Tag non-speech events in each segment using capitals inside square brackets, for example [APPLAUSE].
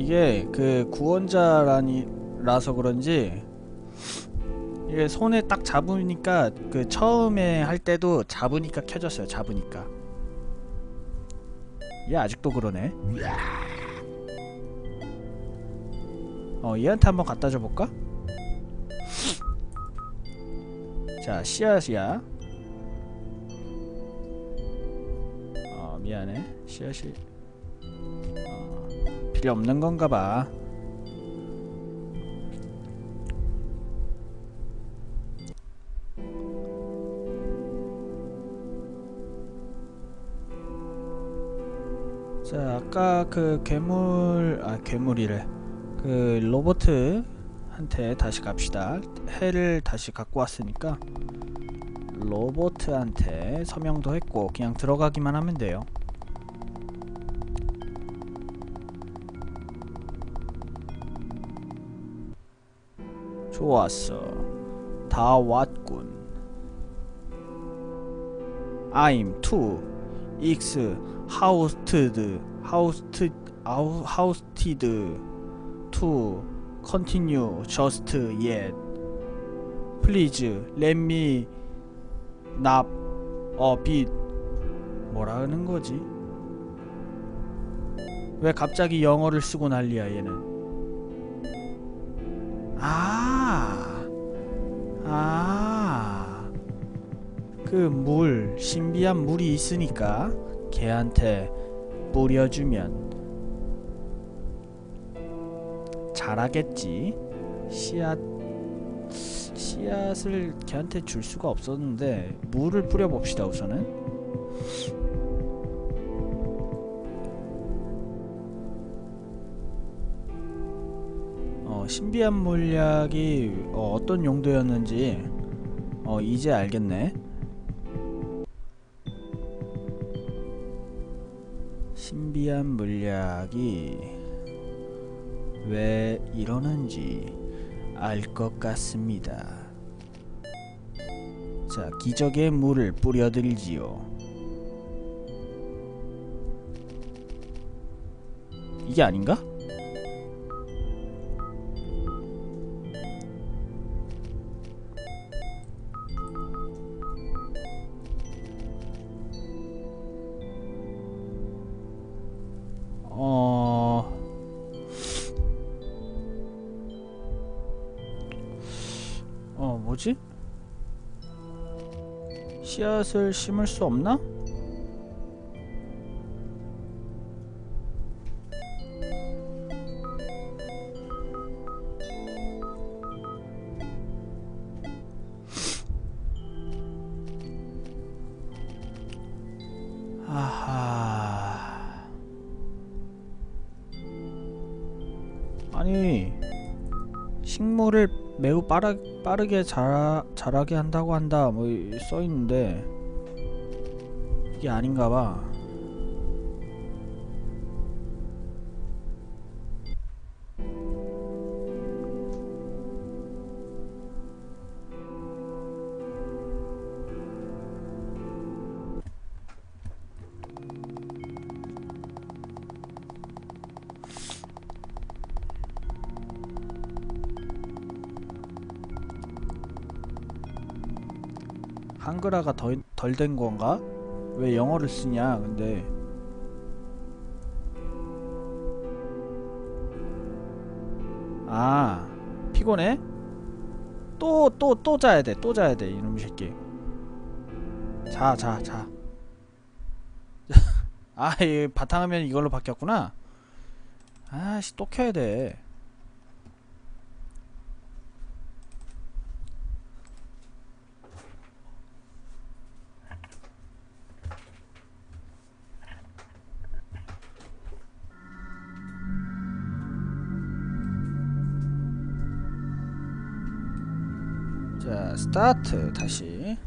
이게 그 구원자라서 그런지 이게 손에 딱 잡으니까 그 처음에 할 때도 잡으니까 켜졌어요. 잡으니까. 얘 아직도 그러네. 어 얘한테 한번 갖다 줘 볼까? 자 씨앗이야. 어 미안해 씨앗이 어, 필요 없는 건가 봐. 자 아까 그 괴물 아 괴물이래. 그 로보트한테 다시 갑시다. 해를 다시 갖고 왔으니까 로보트한테 서명도 했고 그냥 들어가기만 하면 돼요 좋았어. 다 왔군. I'm too. 하우스트드 하우스트 아우 하우스티드 to continue just yet. Please let me nap a bit. 뭐라는 거지? 왜 갑자기 영어를 쓰고 난리야 얘는? 아, 아, 그 물, 신비한 물이 있으니까 걔한테 뿌려주면 자라겠지. 씨앗, 씨앗을 걔한테 줄 수가 없었는데 물을 뿌려봅시다 우선은. 신비한 물약이 어, 어떤 용도였는지 어, 이제 알겠네. 신비한 물약이 왜 이러는지 알 것 같습니다. 자, 기적의 물을 뿌려드리지요. 이게 아닌가? 뭐지? 씨앗을 심을 수 없나? 아하... 아니 식물을 매우 빠르, 빠르게 자라, 자라게 한다고 한다 뭐 써있는데 이게 아닌가봐 한글화가 덜 된 건가? 왜 영어를 쓰냐 근데 아 피곤해? 또 또 또 자야 돼 또 자야 돼 이놈 새끼 자 자 자 [LAUGHS] 아, 이 바탕화면 이걸로 바뀌었구나. 아씨, 또 켜야 돼. 자, 스타트 다시.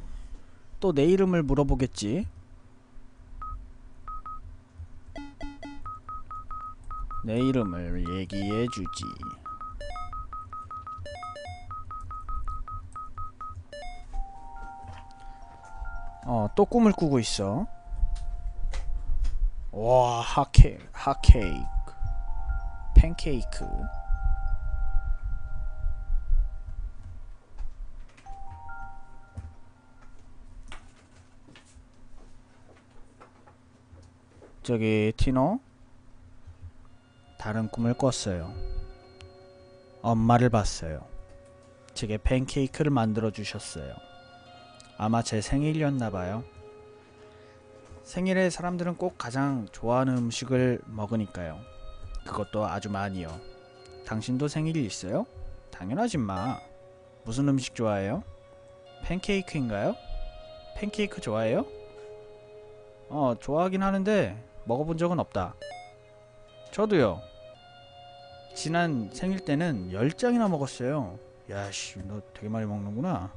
또 내 이름을 물어보겠지. 내 이름을 얘기해 주지. 어, 또 꿈을 꾸고 있어. 와, 핫케이크, 핫케이크. 팬케이크 저기 티노 다른 꿈을 꿨어요. 엄마를 봤어요. 제게 팬케이크를 만들어 주셨어요. 아마 제 생일이었나 봐요. 생일에 사람들은 꼭 가장 좋아하는 음식을 먹으니까요. 그것도 아주 많이요. 당신도 생일이 있어요? 당연하지 마. 무슨 음식 좋아해요? 팬케이크인가요? 팬케이크 좋아해요? 어, 좋아하긴 하는데 먹어본 적은 없다. 저도요. 지난 생일 때는 10장이나 먹었어요. 야씨, 너 되게 많이 먹는구나.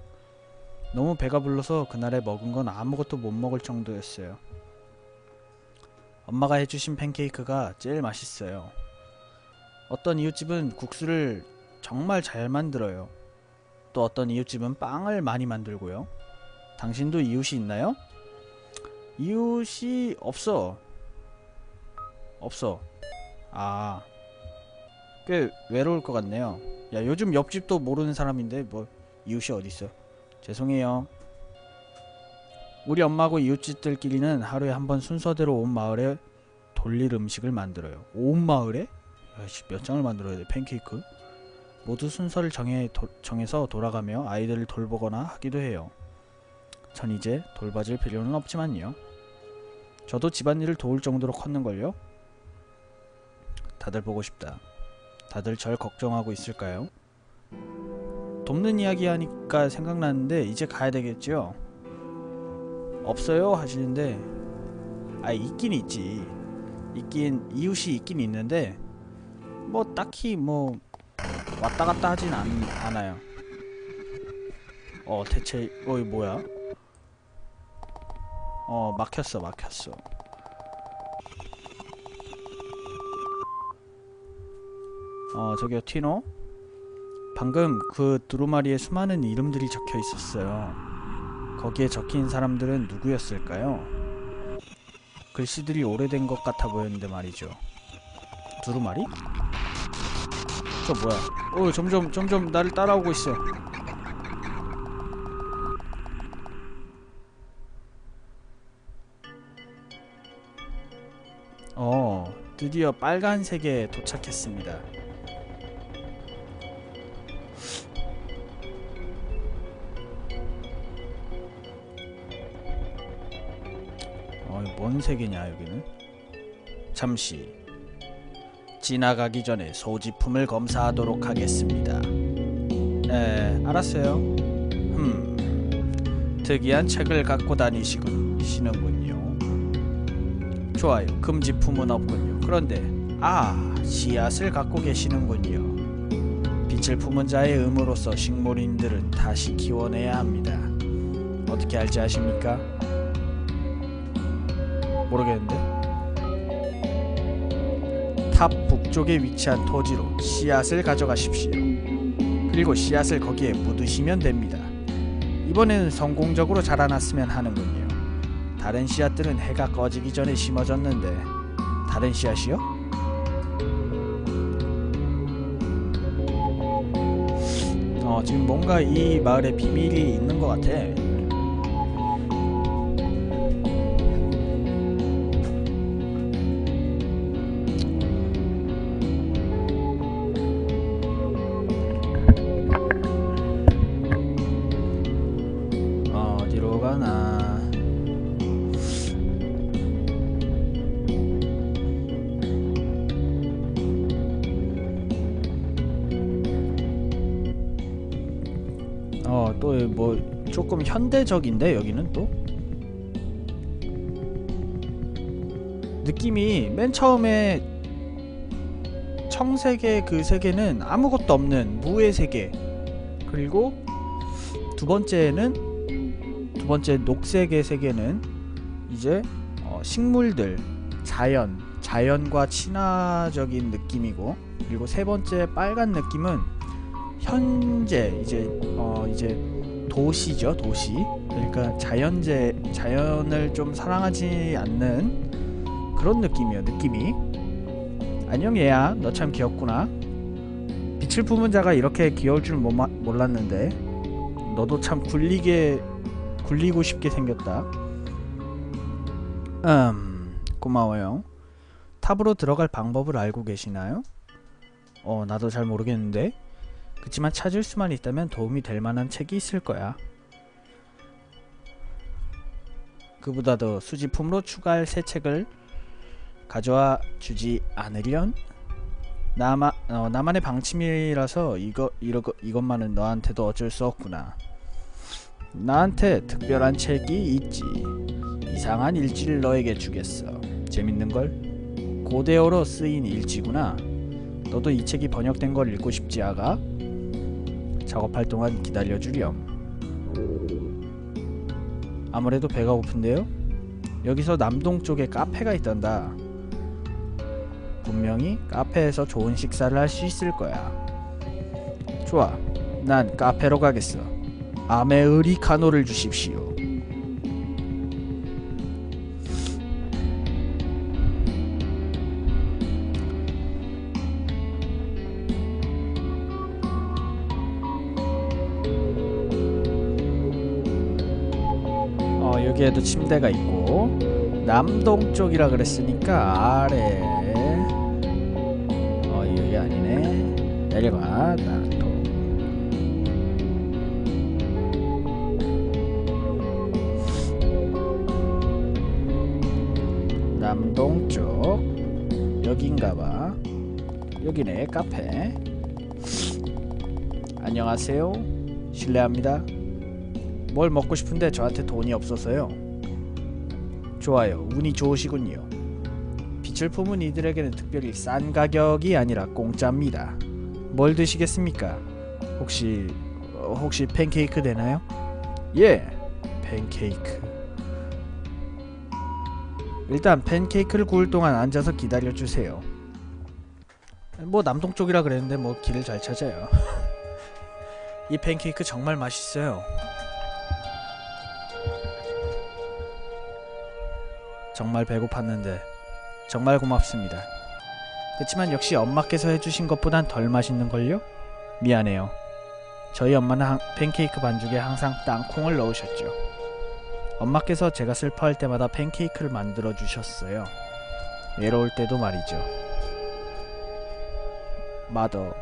너무 배가 불러서 그날에 먹은 건 아무것도 못 먹을 정도였어요. 엄마가 해주신 팬케이크가 제일 맛있어요. 어떤 이웃집은 국수를 정말 잘 만들어요. 또 어떤 이웃집은 빵을 많이 만들고요. 당신도 이웃이 있나요? 이웃이 없어. 없어. 아, 꽤 외로울 것 같네요. 야, 요즘 옆집도 모르는 사람인데 뭐 이웃이 어디 있어? 죄송해요. 우리 엄마하고 이웃집들끼리는 하루에 한 번 순서대로 온 마을에 돌릴 음식을 만들어요. 온 마을에? 야씨 몇 장을 만들어야 돼? 팬케이크? 모두 순서를 정해 도, 정해서 돌아가며 아이들을 돌보거나 하기도 해요. 전 이제 돌봐줄 필요는 없지만요. 저도 집안일을 도울 정도로 컸는걸요? 다들 보고 싶다. 다들 절 걱정하고 있을까요? 돕는 이야기 하니까 생각나는데 이제 가야 되겠죠? 없어요 하시는데 아 있긴 있지 있긴 이웃이 있긴 있는데 뭐 딱히 뭐 왔다 갔다 하진 않, 않아요 어 대체 어 이거 뭐야 어 막혔어 막혔어 어 저기요 티노. 방금 그 두루마리에 수많은 이름들이 적혀 있었어요. 거기에 적힌 사람들은 누구였을까요? 글씨들이 오래된 것 같아 보였는데 말이죠. 두루마리? 저 뭐야? 어 점점 점점 나를 따라오고 있어. 어 드디어 빨간색에 도착했습니다 뭔 색이냐 여기는? 잠시 지나가기 전에 소지품을 검사하도록 하겠습니다. 네, 알았어요. 흠, 특이한 책을 갖고 다니시는군요. 좋아요, 금지품은 없군요. 그런데 아, 씨앗을 갖고 계시는군요. 빛을 품은 자의 의무로서 식물인들은 다시 키워내야 합니다. 어떻게 알지 아십니까? 모르겠는데? 탑 북쪽에 위치한 토지로 씨앗을 가져가십시오. 그리고 씨앗을 거기에 묻으시면 됩니다. 이번에는 성공적으로 자라났으면 하는군요. 다른 씨앗들은 해가 꺼지기 전에 심어졌는데 다른 씨앗이요? 어 지금 뭔가 이 마을에 비밀이 있는 것 같아 조금 현대적인데 여기는 또? 느낌이 맨 처음에 청색의 그 세계는 아무것도 없는 무의 세계. 그리고 두 번째는 두 번째 녹색의 세계는 이제 어, 식물들, 자연, 자연과 친화적인 느낌이고 그리고 세 번째 빨간 느낌은 현재 이제 어 이제 도시죠 도시. 그러니까 자연재 자연을 좀 사랑하지 않는 그런 느낌이에요 느낌이. 안녕 얘야. 너 참 귀엽구나. 빛을 품은 자가 이렇게 귀여울 줄 몰랐는데 너도 참 굴리게 굴리고 싶게 생겼다. 음 고마워요. 탑으로 들어갈 방법을 알고 계시나요? 어 나도 잘 모르겠는데 그치만 찾을 수만 있다면 도움이 될 만한 책이 있을 거야 그보다도 수집품으로 추가할 새 책을 가져와 주지 않으련? 나마, 어, 나만의 방침이라서 이거, 이거, 이것만은 너한테도 어쩔 수 없구나. 나한테 특별한 책이 있지. 이상한 일지를 너에게 주겠어. 재밌는걸? 고대어로 쓰인 일지구나. 너도 이 책이 번역된 걸 읽고 싶지 아가? 작업할 동안 기다려주렴. 아무래도 배가 고픈데요? 여기서 남동쪽에 카페가 있단다. 분명히 카페에서 좋은 식사를 할 수 있을 거야. 좋아. 난 카페로 가겠어. 아메리카노를 주십시오. 여기에도 침대가 있고 남동쪽이라 그랬으니까 아래. 어 여기 아니네. 내려가 남동. 남동쪽. 여긴가봐. 여기네 카페. 안녕하세요. 실례합니다 뭘 먹고 싶은데 저한테 돈이 없어서요. 좋아요. 운이 좋으시군요. 빛을 품은 이들에게는 특별히 싼 가격이 아니라 공짜입니다. 뭘 드시겠습니까? 혹시 어, 혹시 팬케이크 되나요? 예 팬케이크. 일단 팬케이크를 구울 동안 앉아서 기다려 주세요. 뭐 남동쪽이라 그랬는데 뭐 길을 잘 찾아요. [LAUGHS] 이 팬케이크 정말 맛있어요 정말 배고팠는데 정말 고맙습니다 그치만 역시 엄마께서 해주신 것보단 덜 맛있는걸요? 미안해요 저희 엄마는 한- 팬케이크 반죽에 항상 땅콩을 넣으셨죠 엄마께서 제가 슬퍼할 때마다 팬케이크를 만들어 주셨어요. 외로울 때도 말이죠. 마더,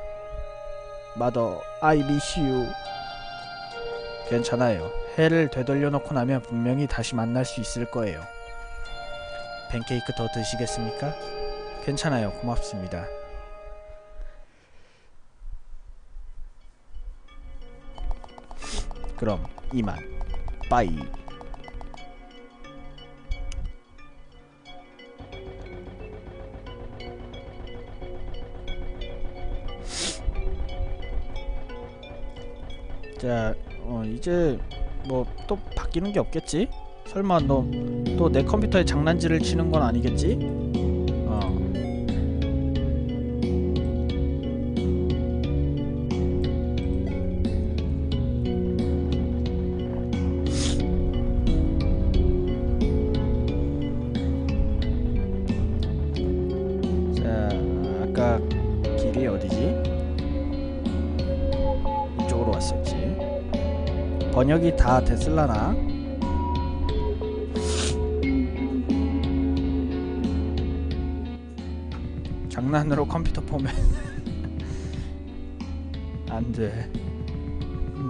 마더, I miss you. 괜찮아요. 해를 되돌려 놓고 나면 분명히 다시 만날 수 있을 거예요. 팬케이크 더 드시겠습니까? 괜찮아요. 고맙습니다. 그럼 이만. 빠이. 자, 어, 이제 뭐 또 바뀌는 게 없겠지? 설마 너 또 내 컴퓨터에 장난질을 치는 건 아니겠지? 어. 자, 아까 길이 어디지? 이쪽으로 왔었지. 번역이 다 됐을라나? 장난으로 컴퓨터 포맷 [LAUGHS] 안돼.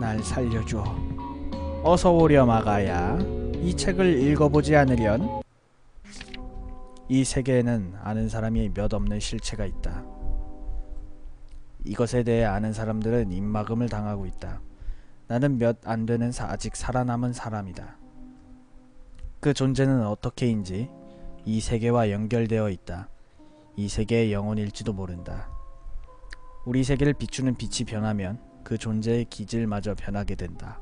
날 살려줘. 어서 오렴 아가야. 이 책을 읽어보지 않으련. 이 세계에는 아는 사람이 몇 없는 실체가 있다. 이것에 대해 아는 사람들은 입막음을 당하고 있다. 나는 몇 안 되는 사- 아직 살아남은 사람이다. 그 존재는 어떻게인지 이 세계와 연결되어 있다. 이 세계의 영혼일지도 모른다. 우리 세계를 비추는 빛이 변하면 그 존재의 기질마저 변하게 된다.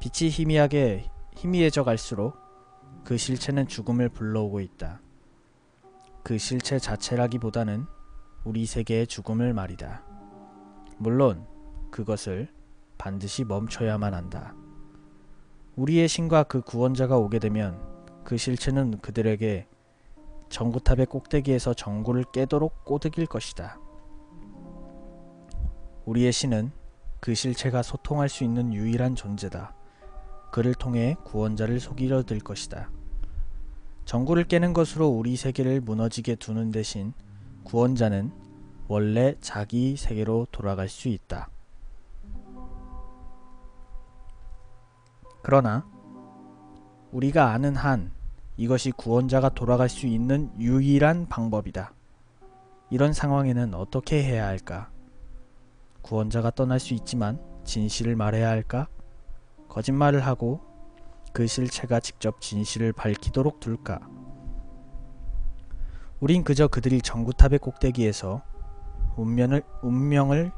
빛이 희미하게 희미해져 갈수록 그 실체는 죽음을 불러오고 있다. 그 실체 자체라기보다는 우리 세계의 죽음을 말이다. 물론 그것을 반드시 멈춰야만 한다. 우리의 신과 그 구원자가 오게 되면 그 실체는 그들에게 전구탑의 꼭대기에서 전구를 깨도록 꼬드길 것이다. 우리의 신은 그 실체가 소통할 수 있는 유일한 존재다. 그를 통해 구원자를 속이려 들 것이다. 전구를 깨는 것으로 우리 세계를 무너지게 두는 대신 구원자는 원래 자기 세계로 돌아갈 수 있다. 그러나 우리가 아는 한 이것이 구원자가 돌아갈 수 있는 유일한 방법이다. 이런 상황에는 어떻게 해야 할까? 구원자가 떠날 수 있지만 진실을 말해야 할까? 거짓말을 하고 그 실체가 직접 진실을 밝히도록 둘까? 우린 그저 그들이 전구탑의 꼭대기에서 운명을, 운명을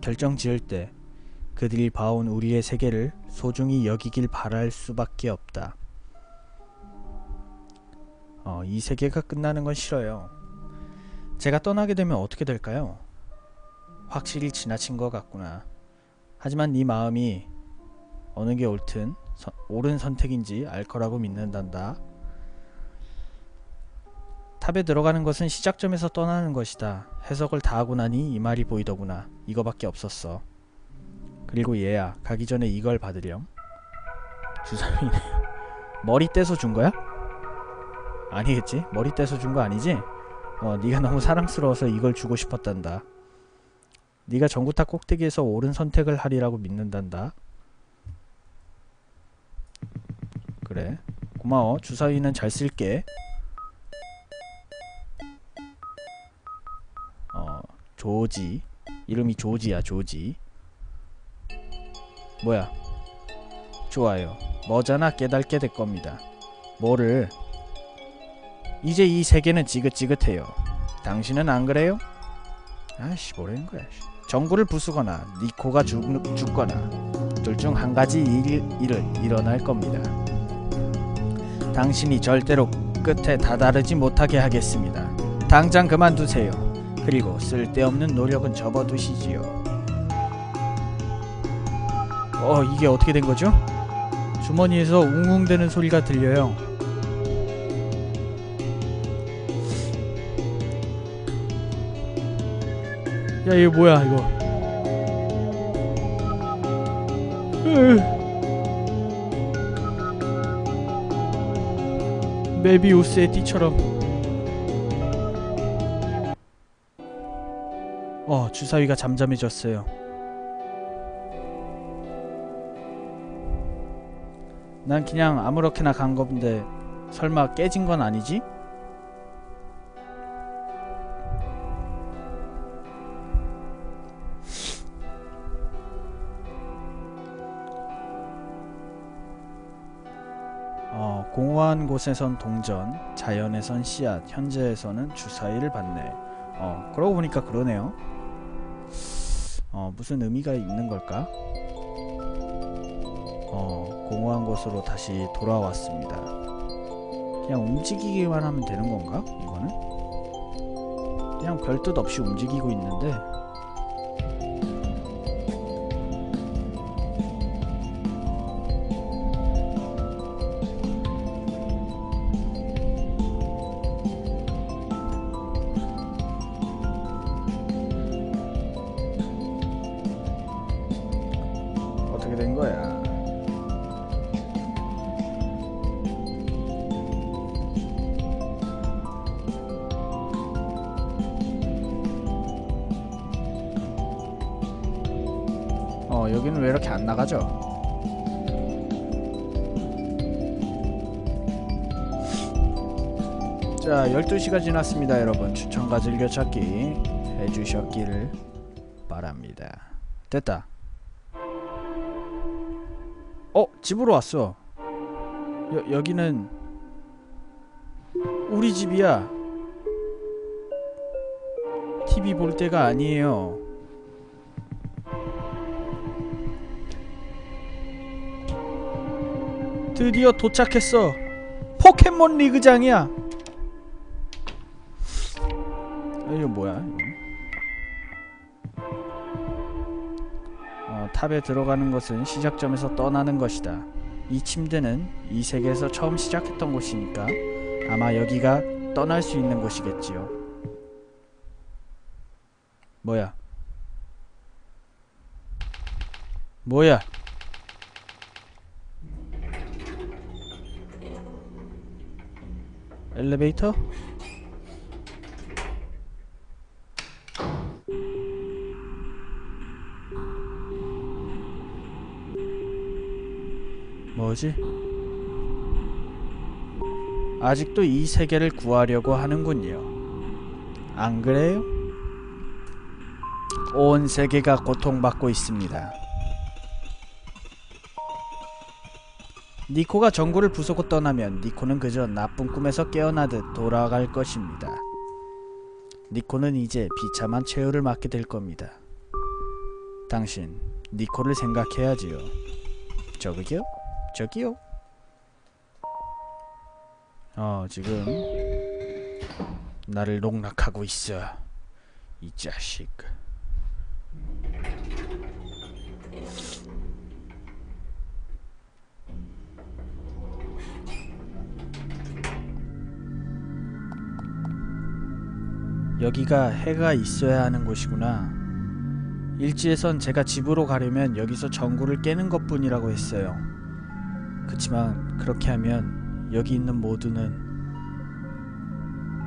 결정 지을 때 그들이 봐온 우리의 세계를 소중히 여기길 바랄 수밖에 없다. 어, 이 세계가 끝나는 건 싫어요. 제가 떠나게 되면 어떻게 될까요? 확실히 지나친 것 같구나. 하지만 네 마음이 어느 게 옳든 서, 옳은 선택인지 알 거라고 믿는단다. 탑에 들어가는 것은 시작점에서 떠나는 것이다. 해석을 다 하고 나니 이 말이 보이더구나. 이거밖에 없었어. 그리고 얘야, 가기 전에 이걸 받으렴. 주사위네. [LAUGHS] 머리 떼서 준 거야? 아니겠지? 머리 떼서 준 거 아니지? 어, 네가 너무 사랑스러워서 이걸 주고 싶었단다. 네가 전구탑 꼭대기에서 옳은 선택을 하리라고 믿는단다. 그래. 고마워. 주사위는 잘 쓸게. 어, 조지. 이름이 조지야, 조지. 뭐야? 좋아요. 뭐잖아 깨닫게 될 겁니다. 뭐를? 이제 이 세계는 지긋지긋해요. 당신은 안 그래요? 아씨 뭐라는 거야. 정구를 부수거나 니코가 죽, 죽거나 둘 중 한 가지 일, 일을 일어날 겁니다. 당신이 절대로 끝에 다다르지 못하게 하겠습니다. 당장 그만두세요. 그리고 쓸데없는 노력은 접어두시지요. 어 이게 어떻게 된 거죠? 주머니에서 웅웅대는 소리가 들려요. 야 이거 뭐야 이거? 메비우스의 띠처럼. 어 주사위가 잠잠해졌어요. 난 그냥 아무렇게나 간 건데 설마 깨진 건 아니지? 어, 공허한 곳에선 동전, 자연에선 씨앗, 현재에서는 주사위를 받네. 어, 그러고 보니까 그러네요. 어, 무슨 의미가 있는 걸까? 어, 공허한 곳으로 다시 돌아왔습니다. 그냥 움직이기만 하면 되는 건가? 이거는? 그냥 별 뜻 없이 움직이고 있는데 어, 여기는 왜 이렇게 안 나가죠? 자, 12시가 지났습니다, 여러분. 추천과 즐겨찾기 해주셨기를 바랍니다. 됐다. 어 집으로 왔어 여, 여기는 우리 집이야 TV 볼 때가 아니에요 드디어 도착했어 포켓몬 리그장이야 아, 이거 뭐야 이거. 어, 탑에 들어가는 것은 시작점에서 떠나는 것이다. 이 침대는 이 세계에서 처음 시작했던 곳이니까 아마 여기가 떠날 수 있는 곳이겠지요. 뭐야? 뭐야? 엘리베이터? 뭐지? 아직도 이 세계를 구하려고 하는군요. 안 그래요? 온 세계가 고통받고 있습니다. 니코가 전구를 부수고 떠나면 니코는 그저 나쁜 꿈에서 깨어나듯 돌아갈 것입니다. 니코는 이제 비참한 최후를 맞게 될 겁니다. 당신, 니코를 생각해야지요. 저기요? 저기요? 어, 지금 나를 농락하고 있어. 이 자식. 여기가 해가 있어야 하는 곳이구나. 일지에선 제가 집으로 가려면 여기서 전구를 깨는 것뿐이라고 했어요. 그치만 그렇게 하면 여기 있는 모두는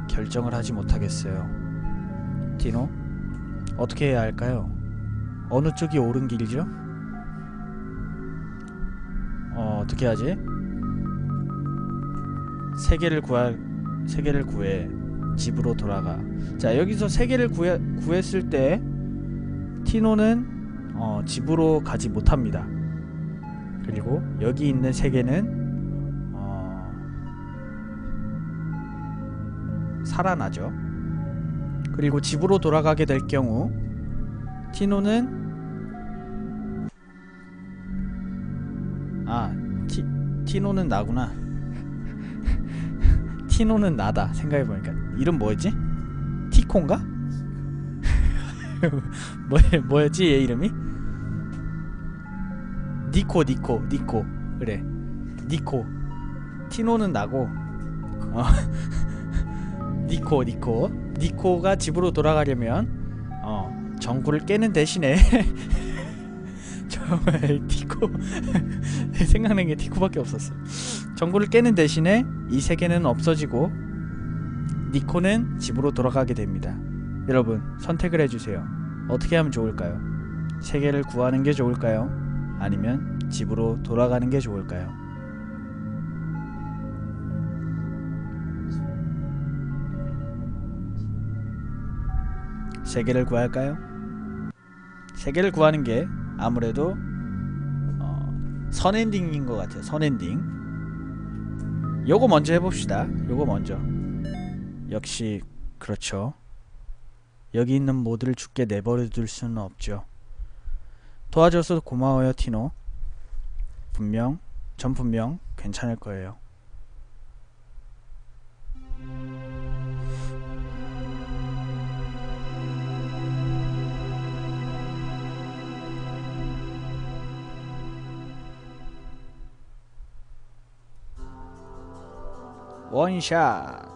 결정을 하지 못하겠어요. 디노, 어떻게 해야 할까요? 어느 쪽이 옳은 길이죠? 어, 어떻게 하지? 세계를 구할 세계를 구해 집으로 돌아가. 자, 여기서 세계를 구해, 구했을 때 티노는 어, 집으로 가지 못합니다. 그리고 여기 있는 세계는 어, 살아나죠. 그리고 집으로 돌아가게 될 경우 티노는 아 티, 티노는 나구나 [LAUGHS] 티노는 나다 생각해보니까 이름 뭐였지? 티콘가? [LAUGHS] 뭐, 뭐였지 얘 이름이? 니코 니코 니코 그래 니코 티노는 나고 어. [LAUGHS] 니코 니코 니코가 집으로 돌아가려면 어 전구를 깨는 대신에 [LAUGHS] 정말 티코 생각난 게 티코밖에 없었어 전구를 깨는 대신에 이 세계는 없어지고 니코는 집으로 돌아가게 됩니다 여러분 선택을 해주세요 어떻게 하면 좋을까요? 세계를 구하는 게 좋을까요? 아니면 집으로 돌아가는 게 좋을까요? 세계를 구할까요? 세계를 구하는 게 아무래도 어, 선엔딩인 것 같아요. 선엔딩. 요거 먼저 해봅시다. 요거 먼저. 역시 그렇죠. 여기 있는 모두를 죽게 내버려 둘 수는 없죠. 도와줘서 고마워요, 티노. 분명, 전 분명 괜찮을 거예요. 원샷.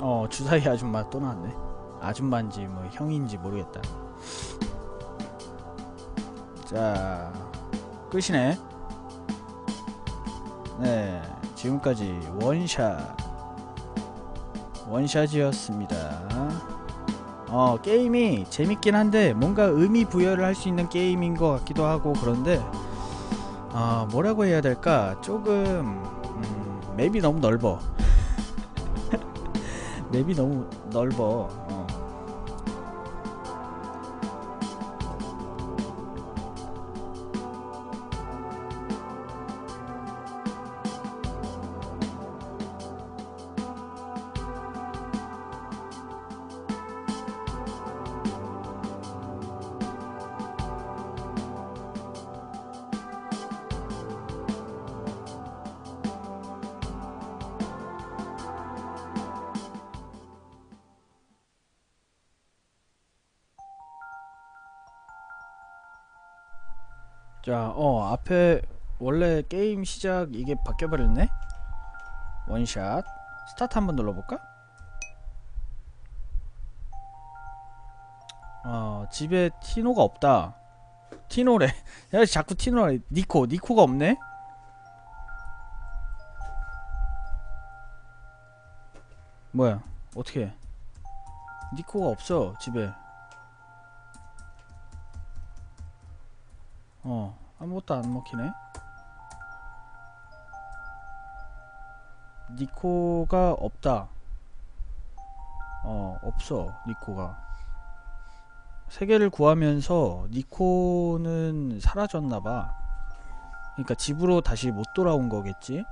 어 주사위 아줌마 또 나왔네. 아줌마인지 뭐 형인지 모르겠다. 자 끝이네. 네 지금까지 원샷. 원샷이었습니다. 어 게임이 재밌긴 한데 뭔가 의미 부여를 할 수 있는 게임인 것 같기도 하고 그런데 아 뭐라고 해야 될까? 조금 음, 맵이 너무 넓어 맵이 너무 넓어. 시작 이게 바뀌어버렸네? 원샷. 스타트 한번 눌러볼까? 어 집에 티노가 없다. 티노래. [LAUGHS] 야 자꾸 티노래 니코 니코가 없네? 뭐야? 어떻게 니코가 없어 집에. 어 아무것도 안 먹히네 니코가 없다. 어 없어 니코가. 세계를 구하면서 니코는 사라졌나봐. 그러니까 집으로 다시 못 돌아온 거겠지?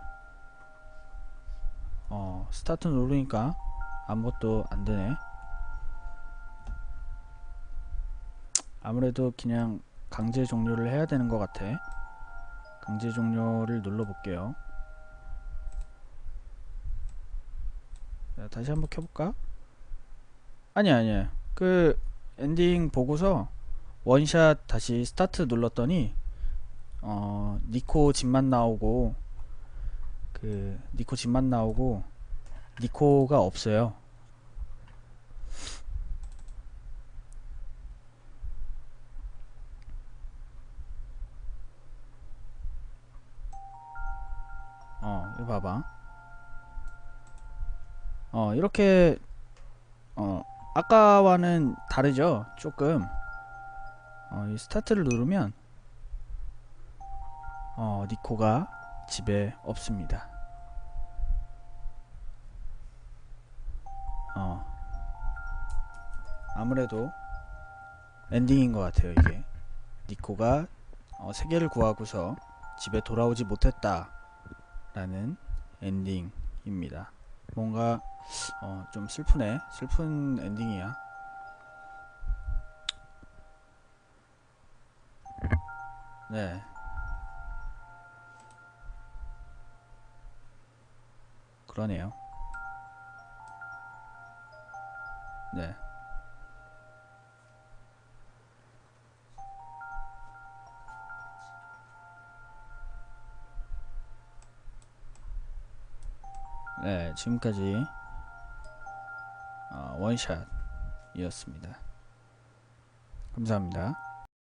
어 스타트 누르니까 아무것도 안 되네. 아무래도 그냥 강제 종료를 해야 되는 것 같아. 강제 종료를 눌러 볼게요 다시 한번 켜볼까? 아니야 아니야. 그 엔딩 보고서 원샷 다시 스타트 눌렀더니 어 니코 집만 나오고 그 니코 집만 나오고 니코가 없어요. 어 이거 봐봐 어 이렇게 어 아까와는 다르죠 조금. 어, 이 스타트를 누르면 어 니코가 집에 없습니다. 어 아무래도 엔딩인 것 같아요 이게. 니코가 어, 세계를 구하고서 집에 돌아오지 못했다 라는 엔딩입니다 뭔가 어, 좀 슬프네. 슬픈 엔딩이야. 네. 그러네요. 네 네, 지금까지 어, 원샷이었습니다. 감사합니다.